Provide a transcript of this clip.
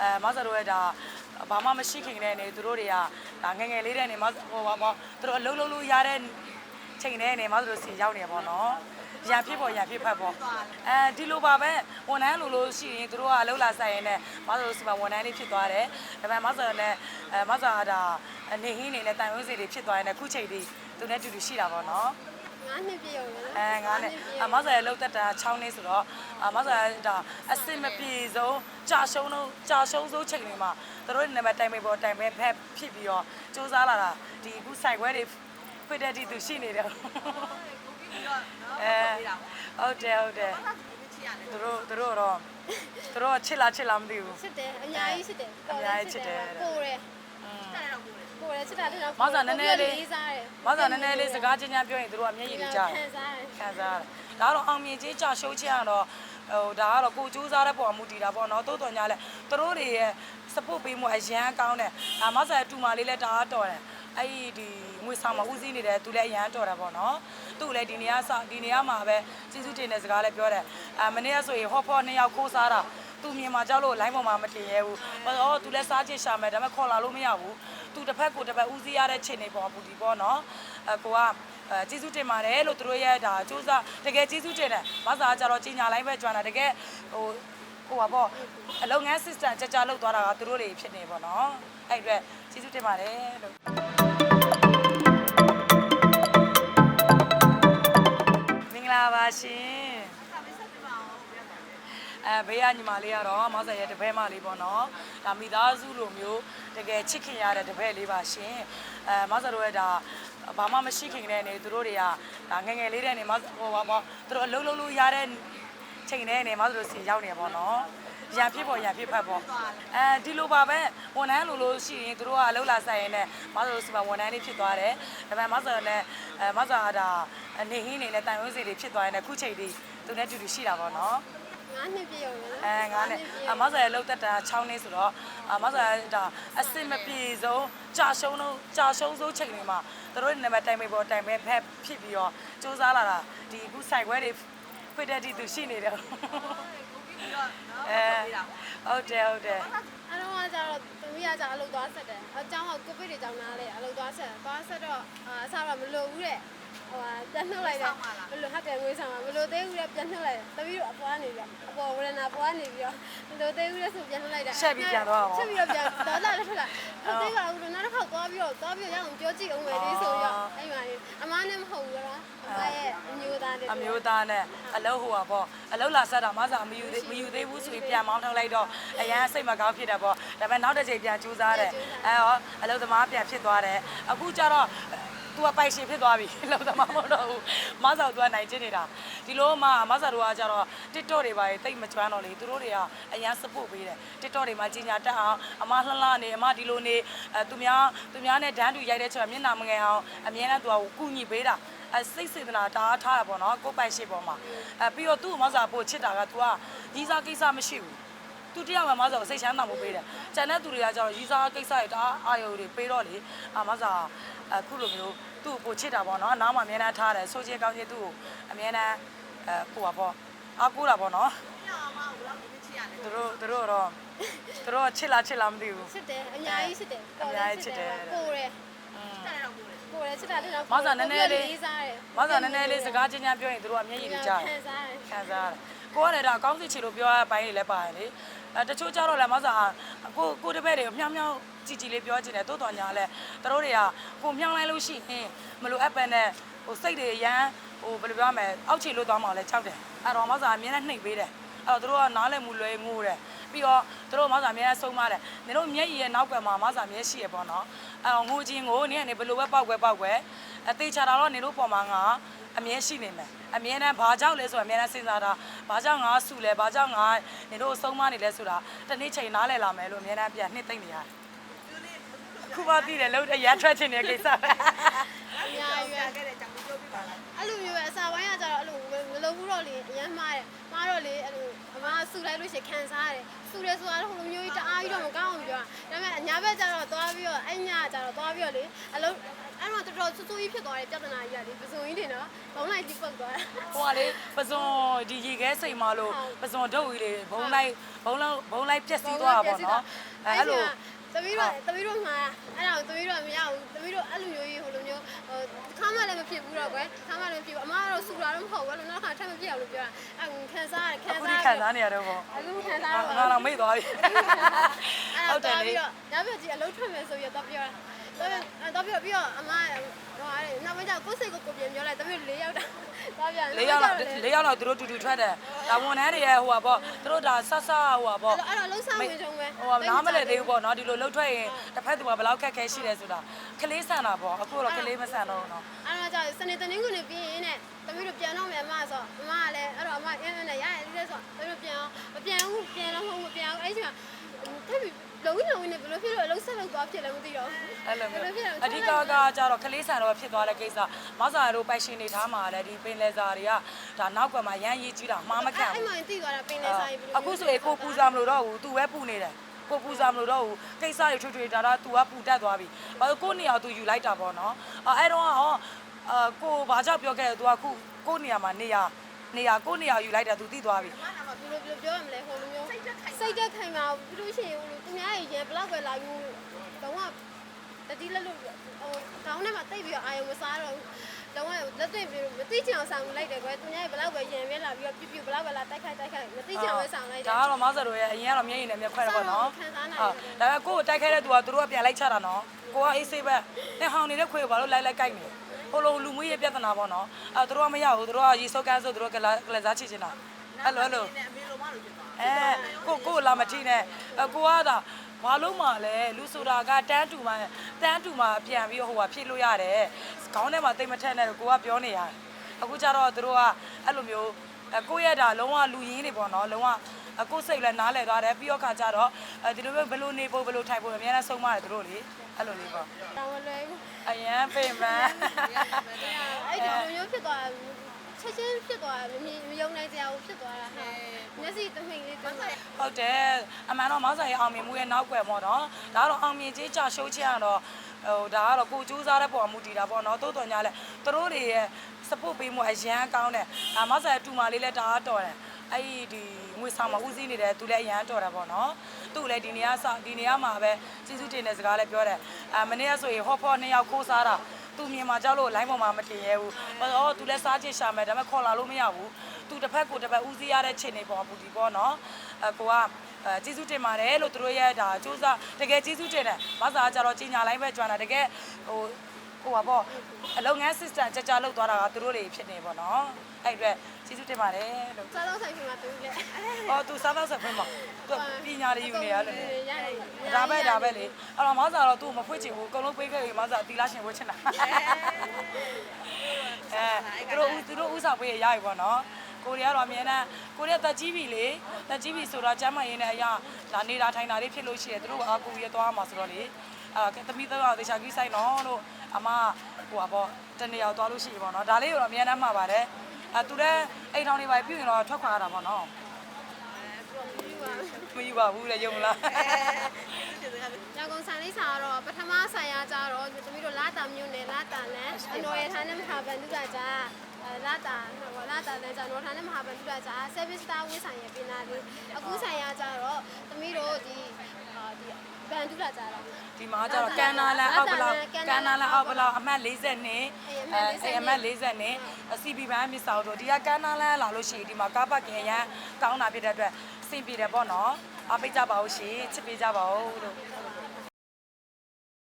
အဲမဆာတို့ရဲ့ဒါဘာမှမရှိခင်တဲ့နေသူတို့တွေကဒါငယ်ငယ်လေးတဲ့နေမဟိုပါပေါ့သူတို့အလုံးလုံးလို့ရတဲ့ချိန်တဲ့နေမဆာတို့စီရောက်နေပါတော့ရံဖြစ်ပေါ်ရံဖြစ်ဖက်ပေါ့အဲဒီလိုပါပဲဝန်ထမ်းလိုလို့ရှိရင်သူတို့ကအလုပ်လာဆိုင်ရင်လည်းမဆာတို့စီမှာဝန်ထမ်းလေးဖြစ်သွားတယ်ဒါပေမဲ့မဆာနဲ့အဲမဆာဒါနေဟင်းနေနဲ့တိုင်ဝန်းစီတွေဖြစ်သွားရင်လည်းခုချိန်ဒီသူနဲ့တူတူရှိတာပေါ့နော် ငါးနှစ်ပြည့်ရုံပဲနော်အဲငါနဲ့အမဆာရဲ့လောက်သက်တာ6နှစ်ဆိုတော့အမဆာရဲ့ဒါအစစ်မပြေဆုံးကြာရှုံးတော့ကြာရှုံးဆုံးချိန်တွေမှာသူတို့နံပါတ်တိုင်ပေပေါ်တိုင်ပဲဖက်ဖြစ်ပြီးတော့စူးစမ်းလာတာဒီအခုစိုက်ခွဲတွေဖွင့်တဲ့ဒီသူရှိနေတယ်အဲဟုတ်တယ်ဟုတ်တယ်သူတို့သူတို့တော့သူတို့ချစ်လားချစ်လားမသိဘူးချစ်တယ်အများကြီးချစ်တယ်အများကြီးချစ်တယ်ကိုတယ် ကိုတယ်ချစ်တာတဲ့တော့မဆာနည်းနည်းလေးလေးစားတယ်မဆာနည်းနည်းလေးစကားချင်းချင်းပြောရင်သူတို့ကမျက်ရည်တွေကြားတယ်ခံစားတယ်ခံစားရတယ်ဒါကတော့အောင်မြင်ခြင်းကြာရှုံးခြင်းကတော့ဟိုဒါကတော့ကိုကြိုးစားတဲ့ပုံအမှုတည်တာပေါ့နော်တိုးတော်ညာလဲသူတို့တွေရဲ့ support ပေးမှုအရန်ကောင်းတယ်ဒါမဆာတူမာလေးလည်းတအားတော်တယ်အဲ့ဒီဒီငွေဆောင်မှာဦးစီးနေတယ်သူလည်းအရန်တော်တယ်ပေါ့နော်သူ့လည်းဒီနေရာစဒီနေရာမှာပဲစီစုတင်တဲ့စကားလည်းပြောတယ်အာမနေ့ကဆိုရင်ဟော့ဖော့နှစ်ယောက်ခိုးစားတာ သူမြင်မှာကြောက်လို့ line ပေါ်မှာမတင်ရဲဘူး။ဘာလို့သူလည်းစားချင်ရှာမယ်ဒါပေမဲ့ခေါ်လာလို့မရဘူး။သူတစ်ဖက်ကိုတစ်ဖက်ဦးစီးရတဲ့ချိန်နေပေါ်ပူဒီပေါ့နော်။အကိုကအဲကျေးဇူးတင်ပါတယ်လို့သူတို့ရဲ့ဒါစူးစမ်းတကယ်ကျေးဇူးတင်တယ်။မဆာကကြတော့ကြီးညာလိုက်ပဲကြွားတာတကယ်ဟိုဟိုပါပေါ့အလုပ်ငန်း system ကြကြလောက်သွားတာကသူတို့တွေဖြစ်နေပေါ့နော်။အဲ့အတွက်ကျေးဇူးတင်ပါတယ်လို့မင်္ဂလာပါရှင် အဲဘေးကညီမလေးကတော့မောင်ဆယ်ရဲ့တပည့်မလေးပေါ့နော်ဒါမိသားစုလိုမျိုးတကယ်ချစ်ခင်ရတဲ့တပည့်လေးပါရှင်အဲမောင်ဆယ်တို့ရဲ့ဒါဘာမှမရှိခင်တဲ့နေသူတို့တွေကဒါငယ်ငယ်လေးတဲ့နေမောင်ဟိုပါပေါ့သူတို့အလုံးလုံးလို့ရတဲ့ချိန်တဲ့နေမောင်ဆယ်တို့စီရောက်နေပါတော့ရံဖြစ်ပေါ်ရံဖြစ်ဖက်ပေါ့အဲဒီလိုပါပဲဝန်ထမ်းလိုလို့ရှိရင်သူတို့ကအလုပ်လာဆိုင်ရင်လည်းမဆာတို့စီမှာဝန်ထမ်းလေးဖြစ်သွားတယ်ဒါပေမဲ့မဆာနဲ့အဲမဆာဒါနေဟင်းနေနဲ့တိုင်ဝန်းစီတွေဖြစ်သွားရင်လည်းခုချိန်ဒီသူနဲ့တူတူရှိတာပေါ့နော် ငါးနှစ်ပြည့်ရုံပဲနော် အဲငါနဲ့အမဆာရဲ့လောက်သက်တာ6နှစ်ဆိုတော့အမဆာရဲ့ဒါအစစ်မပြေဆုံးကြာရှုံးတော့ကြာရှုံးဆုံးချိန်တွေမှာသူတို့နံပါတ်တိုင်ပေပေါ်တိုင်ပဲဖက်ဖြစ်ပြီးတော့စူးစမ်းလာတာဒီအခုစိုက်ခွဲတွေဖွင့်တဲ့ဒီသူရှိနေတယ်အဲဟုတ်တယ်ဟုတ်တယ် အဲ့တော့ကကျတော့သမီးကကျအလုပ်သွားဆက်တယ်အเจ้าကကိုဗစ်တွေကြောင့်နားလေအလုပ်သွားဆက်သွားဆက်တော့အဆတော့မလိုဘူးတဲ့ ဟိုပြန်နှုတ်လိုက်တယ်မလိုဟုတ်တယ်ငွေဆောင်မှာမလိုသေးဘူးတဲ့ပြန်နှုတ်လိုက်တယ်သမီးတို့အပေါ်ကနေပြီးအပေါ်ဝရဏပေါ်ကနေပြီးတော့မလိုသေးဘူးတဲ့ဆိုပြန်နှုတ်လိုက်တာချက်ပြီးတော့ပြန်တော့လာလက်ထက်လာဟုတ်သေးပါဘူးနောက်တစ်ခေါက်သွားပြီးတော့သွားပြီးတော့ရအောင်ပြောကြည့်အောင်မယ်လေးဆိုပြီးတော့အဲ့မှာအမားနဲ့မဟုတ်ဘူးလားအမရဲ့အမျိုးသားနဲ့အမျိုးသားနဲ့အလုပ်ဟိုပါပေါ့အလုပ်လာဆက်တာမဆာမယူသေးမယူသေးဘူးဆိုပြီးပြန်မောင်းထုတ်လိုက်တော့အရန်စိတ်မကောင်းဖြစ်တယ်ပေါ့ဒါပေမဲ့နောက်တစ်ချိန်ပြန်ကြိုးစားတယ်အဲဟောအလုပ်သမားပြန်ဖြစ်သွားတယ်အခုကျတော့ သူကပိုင်ရှင်ဖြစ်သွားပြီလောက်သမားမဟုတ်တော့ဘူးမဆောက်သူကနိုင်ကျင်နေတာဒီလိုမှမဆောက်တို့ကကြတော့ TikTok တွေပါရင်တိတ်မကျွမ်းတော့လေသူတို့တွေကအရန် support ပေးတယ် TikTok တွေမှာကြီးညာတက်အောင်အမလှလှနေအမဒီလိုနေအဲသူများသူများနဲ့ဒန်းတူရိုက်တဲ့ချက်မျက်နှာမငယ်အောင်အမြဲတမ်းသူကကူညီပေးတာအဲစိတ်စေတနာတားထားတာပေါ့နော်ကိုယ်ပိုင်ရှင်ပေါ်မှာအဲပြီးတော့သူ့မဆောက်ပို့ချစ်တာကသူကကြီးစားကိစ္စမရှိဘူး သူတယောက်မှမဆာကိုစိတ်ချမ်းသာမှုပေးတယ်။ကျန်တဲ့သူတွေကကျတော့ရီစားကိစ္စတွေဒါအာယုတွေပေးတော့လေအမဆာအခုလိုမျိုးသူ့ကိုပိုချစ်တာပေါ့နော်။နားမှာအများနဲ့ထားတယ်ဆိုချင်းကောင်းချင်းသူ့ကိုအများနဲ့အဲပို့ပါပေါ့အားကိုးတာပေါ့နော်။သူတို့သူတို့တော့သူတို့ကချစ်လားချစ်လားမသိဘူးချစ်တယ်အများကြီးချစ်တယ်အများကြီးချစ်တယ်ကိုတယ်ကိုတယ်ချစ်တာတဲ့တော့မဆာနည်းနည်းလေးလေးစားတယ်မဆာနည်းနည်းလေးစကားချင်းချင်းပြောရင်သူတို့ကမျက်ရည်တွေကြားတယ်ခံစားတယ်ခံစားရတယ်ကိုကလည်းဒါအကောင်းစီချီလို့ပြောရတဲ့ဘိုင်းတွေလည်းပါတယ်လေ အဲတချို့ကြတော့လည်းမဆာကိုကိုတပည့်တွေကိုမြောင်းမြောင်းကြည်ကြည်လေးပြောချင်တယ်တိုးတော်ညာလည်းသူတို့တွေကကိုမြောင်းလိုက်လို့ရှိရင်မလို့အပ်ပန်နဲ့ဟိုစိတ်တွေရမ်းဟိုဘယ်လိုပြောမလဲအောက်ခြေလို့သွားမှလည်းကြောက်တယ်အဲ့တော့မဆာအမြဲတမ်းနှိပ်ပေးတယ် အဲ့တော့သူတို့ကနားလည်မှုလွဲငိုးတယ်ပြီးတော့သူတို့မဆာအမြဲတမ်းဆုံးမတယ်နင်တို့မျက်ရည်ရဲ့နောက်ကမှာမဆာမျက်ရှိရပေါ့နော်အဲ့တော့ငိုချင်းကိုနင်ကနေဘယ်လိုပဲပောက်ွယ်ပောက်ွယ်အသေးချတာတော့နင်တို့ပေါ်မှာငါအမြဲရှိနေမယ်အမြဲတမ်းဘာကြောက်လဲဆိုတော့အမြဲတမ်းစဉ်းစားတာဘာကြောင့်ငါဆူလဲဘာကြောင့်ငါနင်တို့ဆုံးမနေလဲဆိုတာတနေ့ချိန်နားလည်လာမယ်လို့အမြဲတမ်းပြန်နှစ်သိမ့်နေရတယ်ခုမှသိတယ်လို့ရမ်းထွက်ချင်တဲ့ကိစ္စပဲအများကြီးပဲအဲ့လိုမျိုးပဲအစာပိုင်းကကြတော့အဲ့လိုမလုပ်ဘူးတော့လေအရမ်းမှားတယ် မှားတော့လေအဲ့လိုအမဆူလိုက်လို့ရှိရင်ခံစားရတယ်ဆူတယ်ဆိုတာတော့ဟိုလိုမျိုးကြီးတအားကြီးတော့မကောင်းအောင်ပြောတာဒါပေမဲ့အညာဘက်ကျတော့သွားပြီးတော့အဲ့ညကျတော့သွားပြီးတော့လေအလုံးအဲ့တော့တော်တော်ဆူဆူကြီးဖြစ်သွားတယ်ပြဿနာကြီးကလေပစုံကြီးတွေနော်ဘုံလိုက်ကြီးပုတ်သွားတာဟိုကလေပဇွန်ဒီရေခဲစိတ်မလို့ပဇွန်ဒုတ်ကြီးလေဘုံလိုက်ဘုံလုံးဘုံလိုက်ပြက်စီးသွားတာပေါ့နော်အဲအဲ့လိုသမီးတို့သမီးတို့မှာအဲ့ဒါသမီးတို့မရဘူးသမီးတို့အဲ့လိုမျိုးကြီးဟိုလိုမျိုးဟိုခါမှလည်းမ ဖြစ်ဘူးတော့ကွယ်ခါမှလည်းမဖြစ်ဘူးအမကတော့စူတာတော့မဟုတ်ဘူးလို့နောက်ခါထပ်မဖြစ်အောင်လို့ပြောတာအဲ့ခံစားရတယ်ခံအခုစားဒီခံစားနေရတော့ပေါ့အခုခံစားငါတော့ငါတော့မိတ်သွားပြီအဲ့ဟုတ်တယ်တော့လေပြီးတော့ညဘက်ကြီးအလုံးထွက်မယ်ဆိုပြီးတော့ပြောတာတော့ပြီးတော့ပြီးတော့အမဟိုဟာလေနောက်ပိုင်းကျကိုယ်စိတ်ကိုကိုပြန်ပြောလိုက်တမီး၄ယောက်တာ သွားပြန်လေးယောက်တော့လေးယောက်တော့သူတို့တူတူထွက်တယ်ဒါဝန်ထမ်းတွေရဲ့ဟိုပါပေါ့သူတို့ဒါဆဆဟိုပါပေါ့အဲ့တော့လုံးဆောင်ဝင်ချုံပဲဟိုကနားမလဲသေးဘူးပေါ့နော်ဒီလိုလှုပ်ထွက်ရင်တစ်ဖက်သူကဘယ်လောက်ခက်ခဲရှိတယ်ဆိုတာကလေးဆန်တာပေါ့အခုတော့ကလေးမဆန်တော့ဘူးနော်အဲ့တော့ကြာစနေတနင်္ဂနွေပြီးရင်နဲ့တမီးတို့ပြန်တော့မယ်အမဆိုအမကလည်းအဲ့တော့အမအင်းအင်းနဲ့ရရလေးဆိုတမီးတို့ပြန်အောင်မပြန်ဘူးပြန်တော့မဟုတ်မပြန်ဘူးအဲ့ချိန်မှာထပ်ပြီးလုံးဝလုံးဝနဲ့ဘယ်လို ဖြစ်လို့အလုံးဆက်လောက်သွားဖြစ်လဲမသိတော့ အဲ့လိုမျိုးအဓိကကကြတော့ကလေးဆန်တော့ဖြစ်သွားတဲ့ကိစ္စမဆာတို့ပိုက်ရှင်နေထားမှာလည်းဒီပင်လယ်စာတွေကဒါနောက်ကမှရမ်းရေးကြီးတာမှားမခံ အဲ့ ဘူး မှတိသွားတာပင်နေဆိုင်ဘယ်လို အခုဆိုရင်ကိုပူစားမလို့တော့ဘူးသူပဲပူနေတယ်ကိုပူစားမလို့တော့ဘူးကိစ္စတွေထွေထွေဒါတော့ तू ကပူတက်သွားပြီဘာလို့ကိုနေရာ तू ယူလိုက်တာပေါ့နော်အဲ့တော့ဟောအာကိုဘာကြောင့်ပြောခဲ့လဲ तू ကခုကိုနေရာမှာနေရာနေရာကိုနေရာယူလိုက်တာ तू သိသွားပြီ ဘယ်လိုပြောရမလဲဟိုလိုမျိုး စိတ်တက်ခိုင်မှာပြီးလို့ရှိရင်ဟိုလိုသူများရဲ့ရေဘလောက်ပဲလာယူတော့ကတတိလက်လို့ဟိုကောင်းထဲမှာတိတ်ပြီးတော့အာယုံမစားတော့တော့လက်တွေ့ပြီးမသိချင်အောင်ဆောင်လိုက်တယ်ကွယ်သူများရဲ့ဘလောက်ပဲရင်ပြဲလာပြီးတော့ပြပြဘလောက်ပဲလာတိုက်ခိုက်တိုက်ခိုက်မသိချင်အောင်ပဲဆောင်လိုက်တယ်ဒါကတော့မဆာတို့ရဲ့အရင်ကတော့မျက်ရည်နဲ့မျက်ခွဲတယ်ပေါ့နော်ခံစားနိုင်ဟုတ်ဒါပေမဲ့ကိုကိုတိုက်ခဲတဲ့သူကသူတို့ကပြန်လိုက်ချတာနော်ကိုကအေးဆေးပဲနဲ့ဟောင်းနေတဲ့ခွေကိုဘာလို့လိုက်လိုက်ကြိုက်နေဟိုလိုလူမှုရေးပြဿနာပေါ့နော်အဲသူတို့ကမရဘူးသူတို့ကရေစောကန်းဆိုသူတို့ကလာကလစားချချင်တာ အဲ့လိုအဲ့လိုနဲ့အမေလိုမလို့ဖြစ်သွားအဲကိုကိုလာမထီးနဲ့အကိုကသာဘာလို့မှလဲလူဆိုတာကတန်းတူမှတန်းတူမှပြန်ပြီးဟိုကဖြည့်လို့ရတယ်ခေါင်းထဲမှာတိတ်မထက်နဲ့ကိုကပြောနေရတယ်အခုကျတော့သူတို့ကအဲ့လိုမျိုးအကိုရဲ့ဒါလုံးဝလူရင်းတွေပေါ့နော်လုံးဝအကိုစိတ်လည်းနားလဲသွားတယ်ပြီးတော့ခါကျတော့အဲဒီလိုမျိုးဘယ်လိုနေဖို့ဘယ်လိုထိုင်ဖို့အများနဲ့ဆုံးမတယ်သူတို့လေအဲ့လိုလေးပေါ့တောင်းလွယ်ဘူးအရန်ဖေမန်အဲ့ဒီလိုမျိုးဖြစ်သွား ချက်ချင်းဖြစ်သွားမမယုံနိုင်စရာဘူးဖြစ်သွားတာဟာမျက်စိတမိန်လေးတွေ့ဟုတ်တယ်အမှန်တော့မောင်ဆိုင်အောင်မြင်မှုရဲ့နောက်ွယ်ပေါ့နော်ဒါကတော့အောင်မြင်ကြီးကြရှုံးချင်ရတော့ဟိုဒါကတော့ကိုစူးစားတဲ့ပုံမူတည်တာပေါ့နော်တိုးတော်ညာလဲသူတို့တွေရဲ့ support ပေးမှုအရန်ကောင်းတယ်ဒါမောင်ဆိုင်တူမာလေးလဲတအားတော်တယ်အဲ့ဒီဒီငွေဆောင်မှာဦးစီးနေတယ်သူလည်းအရန်တော်တယ်ပေါ့နော်သူ့လည်းဒီနေရာစဒီနေရာမှာပဲစီစုတင်တဲ့စကားလည်းပြောတယ်အာမနေ့ကဆိုရင်ဟော့ဖော့နှစ်ယောက်ခိုးစားတာ သူမြင်မှာကြောက်လို့ line ပေါ်မှာမတင်ရဲဘူး။အော်သူလည်းစားချင်ရှာမယ်ဒါပေမဲ့ခေါ်လာလို့မရဘူး။ तू တစ်ဖက်ကိုတစ်ဖက်ဦးစီးရတဲ့ချိန်နေပေါ်ပူဒီပေါ့နော်။အကိုကအဲကျေးဇူးတင်ပါတယ်လို့သူတို့ရဲ့ဒါစူးစမ်းတကယ်ကျေးဇူးတင်တယ်။မဆာကကြတော့ကြီးညာလိုက်ပဲကြွားတာတကယ်ဟို ဟိုပါပေါ့အလုပ်ငန်း system ကြကြလောက်သွားတာကသူတို့တွေဖြစ်နေပေါ့နော်။အဲ့အတွက်ကျေးဇူးတင်ပါတယ်လို့ စားတော့ဆိုင်မှာတူလေ ။အော် तू စားတော့ဆက်ဖွင့်ပါ။ तू ပညာတွေယူနေရတယ်လေ ရတယ် ။ဒါပဲဒါပဲလေ။အဲ့တော့မဆာတော့ तू မဖွင့်ချင်ဘူး။အကုန်လုံးပေးခဲ့ပြီမဆာတီလာရှင်ဝှချင်တာ။အဲသူတို့ဦးသူတို့ဥစားပေးရရပြီပေါ့နော် ကိုရီးယားတော့အမြဲတမ်းကိုရီးယားတက်ကြီးပြီလေတက်ကြီးပြီဆိုတော့ကျမ်းမရင်းနဲ့အရာဒါနေတာထိုင်တာလေးဖြစ်လို့ရှိရင်သူတို့အာကူရသွားမှာဆိုတော့လေအာသမီးတော့တေချာကြီးဆိုင်တော့လို့အမဟိုပါပေါ့တနေရာသွားလို့ရှိပြီပေါ့နော်ဒါလေးကိုတော့အမြဲတမ်းမှာပါတယ်အဲသူလည်းအိမ်ထောင်တွေပါပြုရင်တော့ထွက်ခွာရတာပေါ့နော်မယူပါဘူးလေယုံလား ရကုန်ဆိုင်လေးစာတော့ပထမဆိုင်ရကြတော့သမီးတို့လာတာမျိုးနဲ့လာတာနဲ့အနော်ရထားနဲ့မဟာဗန်တုကကြာလာတာဟောလာတာနဲ့ကြာနော်ထားနဲ့မဟာဗန်တုကကြာ service star ဝင်းဆိုင်ရပြင်လာလေးအခုဆိုင်ရကြတော့သမီးတို့ဒီဒီ ဗန်တုကကြာတော့ ဒီမှာကျတော့ကန်နာလန်အောက်ဘလောက်ကန်နာလန်အောက်ဘလောက်အမှတ်40နဲ့အဲအမှတ်40နဲ့ CP ဘန်းမြစ်ဆောင်တို့ဒီကကန်နာလန်လာလို့ရှိရင်ဒီမှာကားပါကင်ရန်ကောင်းတာဖြစ်တဲ့အတွက်အဆင်ပြေတယ်ပေါ့နော်အားပေးကြပါဦးရှင်ချစ်ပေးကြပါဦးလို့